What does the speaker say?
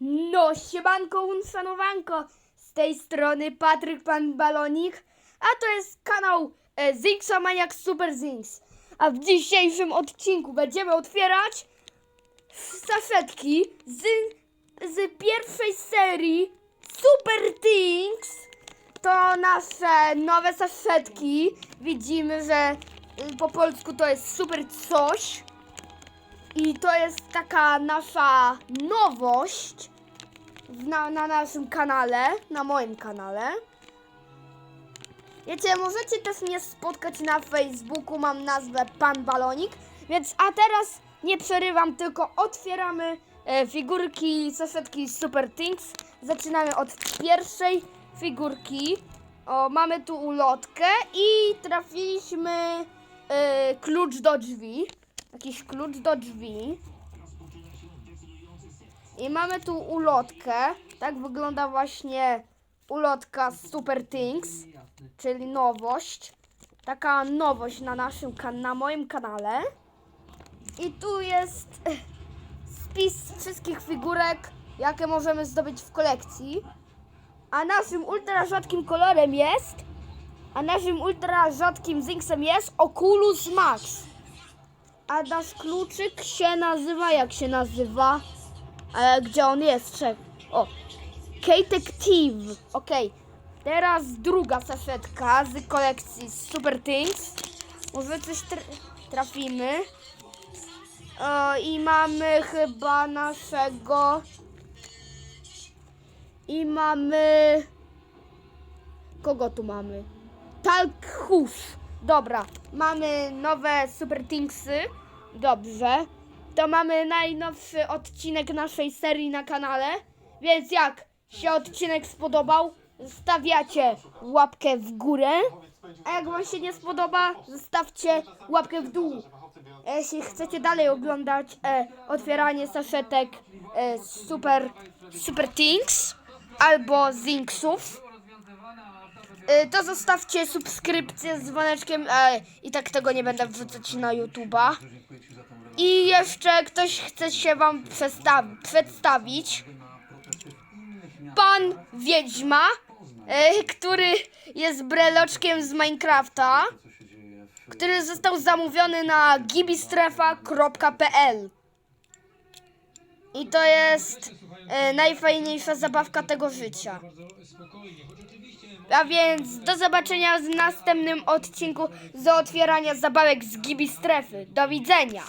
No, siemanko, unszanowanko, z tej strony Patryk Pan Balonik, a to jest kanał e, Zinxomaniac Super Zinx. A w dzisiejszym odcinku będziemy otwierać saszetki z, z pierwszej serii Super Things. To nasze nowe saszetki. Widzimy, że y, po polsku to jest super coś. I to jest taka nasza nowość na, na naszym kanale, na moim kanale. Wiecie, możecie też mnie spotkać na Facebooku, mam nazwę Pan Balonik, więc a teraz nie przerywam, tylko otwieramy e, figurki, saszetki Super Things. Zaczynamy od pierwszej figurki. O, mamy tu ulotkę i trafiliśmy e, klucz do drzwi. Jakiś klucz do drzwi. I mamy tu ulotkę. Tak wygląda właśnie ulotka Super Things, czyli nowość. Taka nowość na naszym na moim kanale. I tu jest spis wszystkich figurek, jakie możemy zdobyć w kolekcji. A naszym ultra rzadkim kolorem jest, a naszym ultra rzadkim zinksem jest Oculus Max. A nasz kluczyk się nazywa, jak się nazywa? E, gdzie on jest? Czek. O, Detective. Okej. Teraz druga saszetka z kolekcji Super Things. Może coś tr- trafimy. O, I mamy chyba naszego. I mamy. Kogo tu mamy? Talkhuf. Dobra, mamy nowe Super Thingsy. Dobrze. To mamy najnowszy odcinek naszej serii na kanale. Więc jak się odcinek spodobał, zostawiacie łapkę w górę. A jak wam się nie spodoba, zostawcie łapkę w dół. E, Jeśli chcecie dalej oglądać e, otwieranie saszetek e, Super, super Things albo Zinksów, to zostawcie subskrypcję z dzwoneczkiem e, i tak tego nie będę wrzucać na YouTube'a. I jeszcze ktoś chce się wam przedstawić. Pan Wiedźma, e, który jest breloczkiem z Minecrafta, który został zamówiony na gibistrefa.pl. I to jest e, najfajniejsza zabawka tego życia. A więc do zobaczenia w następnym odcinku z otwierania zabawek z Gibi Strefy. Do widzenia!